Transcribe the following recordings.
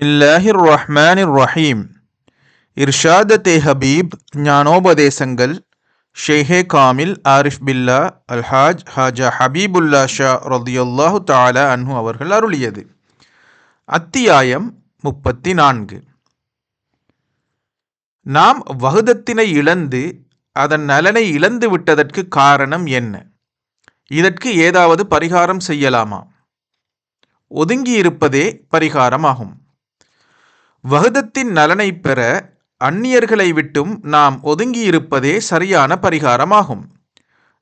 ബിസ്മില്ലാഹിർ റഹ്മാനിർ റഹീം ഇർഷാദത്തെ ഹബീബ് ജ്ഞാനോപദേശങ്ങൾ ഷെയ്ഖെ കാമിൽ ആരിഫ് பில்லா அல்ஹாஜ் ஹாஜா ஹபீபுல்லா ஷா ரதியுல்லாஹு தாலா அன்ஹு அவர்கள் அருளியது அத்தியாயம் முப்பத்தி நான்கு நாம் வகுதத்தினை இழந்து அதன் நலனை இழந்து விட்டதற்கு காரணம் என்ன இதற்கு ஏதாவது பரிகாரம் செய்யலாமா ஒதுங்கியிருப்பதே பரிகாரமாகும் வகுதத்தின் நலனை பெற அந்நியர்களை விட்டும் நாம் ஒதுங்கியிருப்பதே சரியான பரிகாரமாகும்.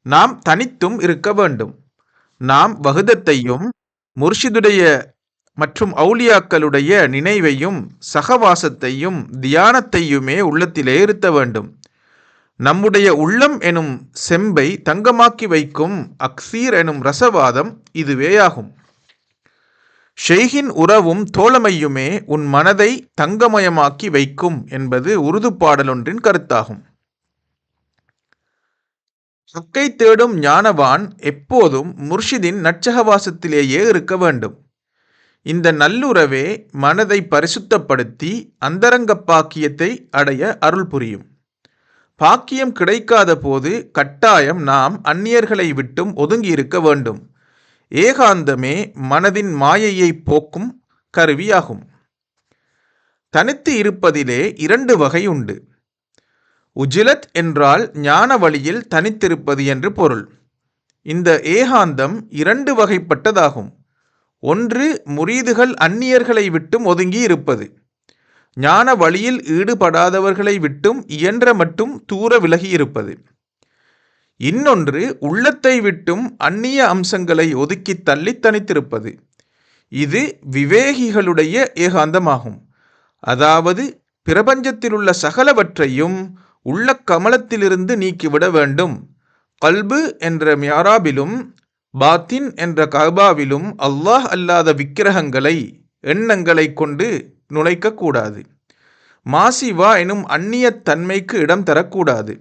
நாம் தனித்தும் இருக்க வேண்டும். நாம் வகுதத்தையும் முர்ஷிதுடைய மற்றும் அவுலியாக்களுடைய நினைவையும் சகவாசத்தையும் தியானத்தையுமே உள்ளத்திலே இருத்த வேண்டும். நம்முடைய உள்ளம் எனும் செம்பை தங்கமாக்கி வைக்கும் அக்சீர் எனும் ரசவாதம் இதுவேயாகும். ஷெய்கின் உறவும் தோழமையுமே உன் மனதை தங்கமயமாக்கி வைக்கும் என்பது உருது பாடலொன்றின் கருத்தாகும். ஹக்கை தேடும் ஞானவான் எப்போதும் முர்ஷிதின் நற்சகவாசத்திலேயே இருக்க வேண்டும். இந்த நல்லுறவே மனதை பரிசுத்தப்படுத்தி அந்தரங்க பாக்கியத்தை அடைய அருள் புரியும். பாக்கியம் கிடைக்காத போது கட்டாயம் நாம் அந்நியர்களை விட்டும் ஒதுங்கியிருக்க வேண்டும். ஏகாந்தமே மனதின் மாயையை போக்கும் கருவியாகும். தனித்து இருப்பதிலே இரண்டு வகை உண்டு. உஜிலத் என்றால் ஞான வழியில் தனித்திருப்பது என்று பொருள். இந்த ஏகாந்தம் இரண்டு வகைப்பட்டதாகும். ஒன்று முரீதுகள் அந்நியர்களை விட்டும் ஒதுங்கி இருப்பது. ஞான வழியில் ஈடுபடாதவர்களை விட்டும் இயன்ற மட்டும் தூர விலகி இருப்பது. இன்னொன்று உள்ளத்தை விட்டும் அந்நிய அம்சங்களை ஒதுக்கி தள்ளி தனித்திருப்பது இது விவேகிகளுடைய ஏகாந்தமாகும். அதாவது பிரபஞ்சத்திலுள்ள சகலவற்றையும் உள்ள கமலத்திலிருந்து நீக்கிவிட வேண்டும். கல்பு என்ற மியாராபிலும் பாத்தின் என்ற கபாவிலும் அல்லாஹ் அல்லாத விக்கிரகங்களை எண்ணங்களை கொண்டு நுழைக்கக்கூடாது மாசிவா எனும் அந்நிய தன்மைக்கு இடம் தரக்கூடாது.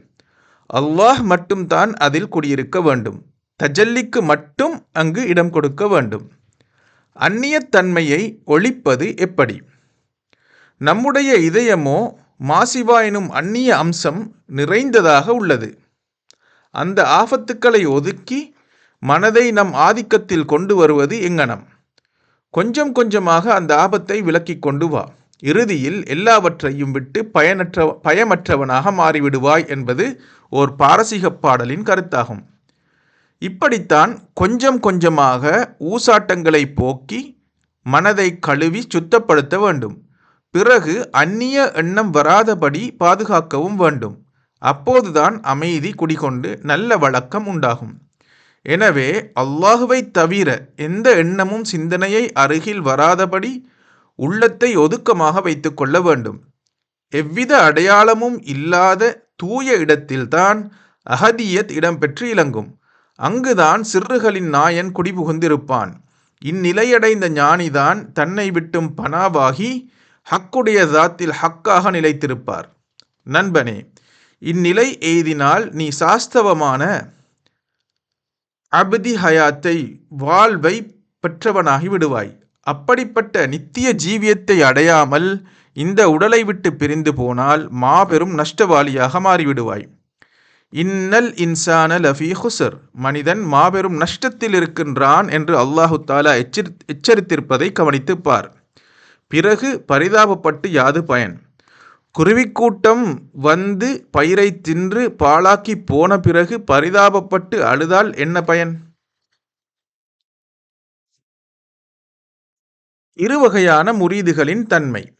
அல்லாஹ் மட்டும்தான் அதில் குடியிருக்க வேண்டும். தஜல்லிக்கு மட்டும் அங்கு இடம் கொடுக்க வேண்டும். அந்நியத்தன்மையை ஒழிப்பது எப்படி? நம்முடைய இதயமோ மாசிவா எனும் அந்நிய அம்சம் நிறைந்ததாக உள்ளது. அந்த ஆபத்துக்களை ஒதுக்கி மனதை நம் ஆதிக்கத்தில் கொண்டு வருவது எங்கனம்? கொஞ்சம் கொஞ்சமாக அந்த ஆபத்தை விலக்கி கொண்டு வா. இறுதியில் எல்லாவற்றையும் விட்டு பயனற்ற பயமற்றவனாக மாறிவிடுவாய் என்பது ஓர் பாரசீக பாடலின் கருத்தாகும். இப்படித்தான் கொஞ்சம் கொஞ்சமாக ஊசாட்டங்களை போக்கி மனதை கழுவி சுத்தப்படுத்த வேண்டும். பிறகு அந்நிய எண்ணம் வராதபடி பாதுகாக்கவும் வேண்டும். அப்போதுதான் அமைதி குடிகொண்டு நல்ல வழக்கம் உண்டாகும். எனவே அல்லாஹுவை தவிர எந்த எண்ணமும் சிந்தனையை அருகில் வராதபடி உள்ளத்தை ஒதுக்கமாக வைத்து கொள்ள வேண்டும். எவ்வித அடையாளமும் இல்லாத தூய இடத்தில்தான் அகதியத் இடம்பெற்று இலங்கும். அங்குதான் சிறுகளின் நாயன் குடிபுகுந்திருப்பான். இந்நிலையடைந்த ஞானிதான் தன்னை விட்டும் பனாவாகி ஹக்குடைய தாத்தில் ஹக்காக நிலைத்திருப்பார். நண்பனே இந்நிலை எய்தினால் நீ சாஸ்தவமான அபதி ஹயாத்தை வாழ்வை பெற்றவனாகி விடுவாய். அப்படிப்பட்ட நித்திய ஜீவியத்தை அடையாமல் இந்த உடலை விட்டு பிரிந்து போனால் மாபெரும் நஷ்டவாளியாக மாறிவிடுவாய். இன்னல் இன்சான லஃபி ஹுசர் மனிதன் மாபெரும் நஷ்டத்தில் இருக்கின்றான் என்று அல்லாஹு தாலா எச்சரி எச்சரித்திருப்பதை கவனித்துப்பார். பிறகு பரிதாபப்பட்டு யாது பயன்? குருவிக்கூட்டம் வந்து பயிரை தின்று பாழாக்கி போன பிறகு பரிதாபப்பட்டு அழுதால் என்ன பயன்? இருவகையான முரீதுகளின் தன்மை.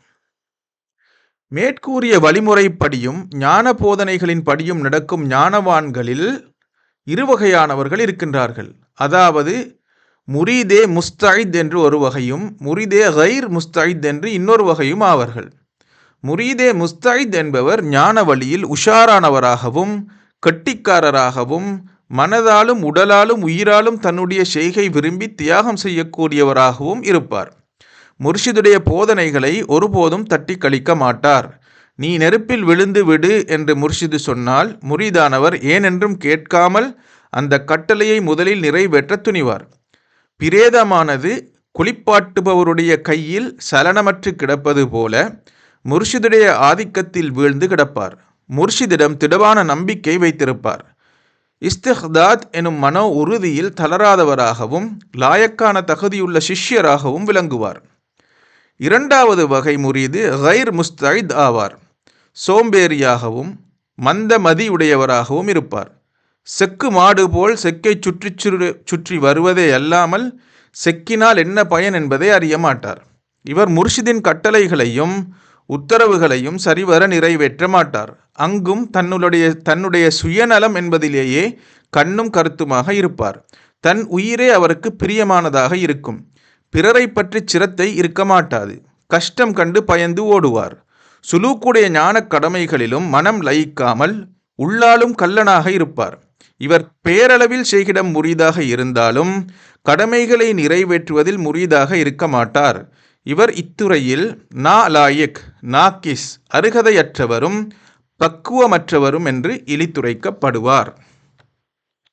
மேற்கூறிய வழிமுறைப்படியும் ஞான போதனைகளின் படியும் நடக்கும் ஞானவான்களில் இருவகையானவர்கள் இருக்கின்றார்கள். அதாவது முரீதே முஸ்தாயித் என்று ஒரு வகையும் முரிதே கைர் முஸ்தாயித் என்று இன்னொரு வகையும் ஆவார்கள். முரீதே முஸ்தாயித் என்பவர் ஞான வழியில் உஷாரானவராகவும் கட்டிக்காரராகவும் மனதாலும் உடலாலும் உயிராலும் தன்னுடைய செய்கை விரும்பி தியாகம் செய்யக்கூடியவராகவும் இருப்பார். முர்ஷிதுடைய போதனைகளை ஒருபோதும் தட்டி கழிக்க மாட்டார். நீ நெருப்பில் விழுந்து விடு என்று முர்ஷிது சொன்னால் முரிதானவர் ஏனென்றும் கேட்காமல் அந்த கட்டளையை முதலில் நிறைவேற்ற துணிவார். பிரேதமானது குளிப்பாட்டுபவருடைய கையில் சலனமற்று கிடப்பது போல முர்ஷிதுடைய ஆதிக்கத்தில் வீழ்ந்து கிடப்பார். முர்ஷிதிடம் திடவான நம்பிக்கை வைத்திருப்பார். இஸ்திஹ்தாத் எனும் மனோ உறுதியில் தளராதவராகவும் லாயக்கான தகுதியுள்ள சிஷ்யராகவும் விளங்குவார். இரண்டாவது வகை முரீது ஹைர் முஸ்தைத் ஆவார். சோம்பேறியாகவும் மந்த மதியுடையவராகவும் இருப்பார். செக்கு மாடு போல் செக்கை சுற்றி சுரு சுற்றி வருவதே அல்லாமல் செக்கினால் என்ன பயன் என்பதை அறிய மாட்டார். இவர் முர்ஷிதின் கட்டளைகளையும் உத்தரவுகளையும் சரிவர நிறைவேற்ற மாட்டார். அங்கும் தன்னுடைய தன்னுடைய சுயநலம் என்பதிலேயே கண்ணும் கருத்துமாக இருப்பார். தன் உயிரே அவருக்கு பிரியமானதாக இருக்கும். பிறரை பற்றி சிரத்தை இருக்க மாட்டாது கஷ்டம் கண்டு பயந்து ஓடுவார். சுலூக்குடைய ஞானக் கடமைகளிலும் மனம் லயிக்காமல் உள்ளாலும் கள்ளனாக இருப்பார். இவர் பேரளவில் செய்கிடம் முறிதாக இருந்தாலும் கடமைகளை நிறைவேற்றுவதில் முறிதாக இருக்க மாட்டார் இவர் இத்துறையில் நா லாயிக் நாக்கிஸ் அருகதையற்றவரும் பக்குவமற்றவரும் என்று இழித்துரைக்கப்படுவார்.